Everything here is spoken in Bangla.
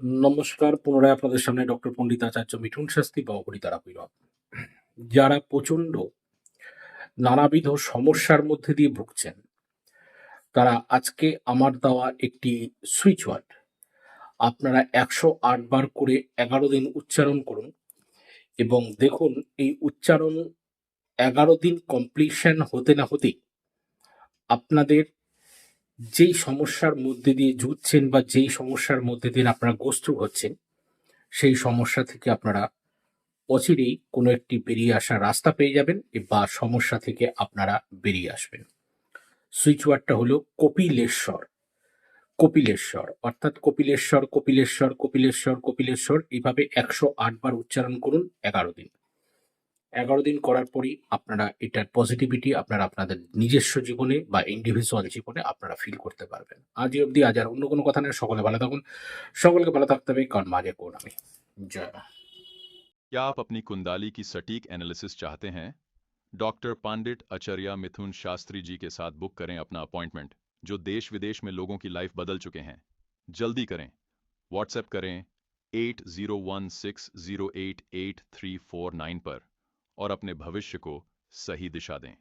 নমস্কার, পুনরায় আপনাদের সামনে ডক্টর পণ্ডিত আচার্য মিঠুন শাস্তি বা অপরিতারা ভৈরব যারা প্রচণ্ড, নানাবিধ সমস্যার মধ্যে দিয়ে ভুগছেন, তারা আজকে আমার দেওয়া একটি সুইচ ওয়ার্ড, আপনারা একশো আট বার করে এগারো দিন উচ্চারণ করুন এবং দেখুন এই উচ্চারণ এগারো দিন কমপ্লিশন হতে না হতেই আপনাদের যেই সমস্যার মধ্যে দিয়ে জুটছেন বা যেই সমস্যার মধ্যে দিয়ে আপনারা গোস্ত হচ্ছেন, সেই সমস্যা থেকে আপনারা অচিরেই কোনো একটি বেরিয়ে আসার রাস্তা পেয়ে যাবেন বা সমস্যা থেকে আপনারা বেরিয়ে আসবেন। সুইচ ওয়ার্ডটা হলো কপিলেশ্বর। কপিলেশ্বর, অর্থাৎ কপিলেশ্বর কপিলেশ্বর কপিলেশ্বর কপিলেশ্বর, এইভাবে একশো বার উচ্চারণ করুন এগারো দিন। এগারো দিন করার পরই আপনারা এটার পজিটিভিটি আপনারা আপনাদের নিজস্ব জীবনে বা ইন্ডিভিজুয়াল জীবনে আপনারা ফিল করতে পারবেন আজ অবধি আজ আর অন্য কোনো কথা নেই সকলে ভালো থাকুন সকলকে ভালো থাকতে হবে কারণ মাঝে কোন আমি জয় মা। क्या आप अपनी कुंडली की सटीक एनालिसिस चाहते हैं डॉक्टर पंडित आचार्य मिथुन शास्त्री जी के साथ बुक करें अपना अपॉइंटमेंट जो देश विदेश में लोगों की लाइफ बदल चुके हैं जल्दी करें व्हाट्सएप करें eight zero one six zero eight eight three four nine पर और अपने भविष्य को सही दिशा दें।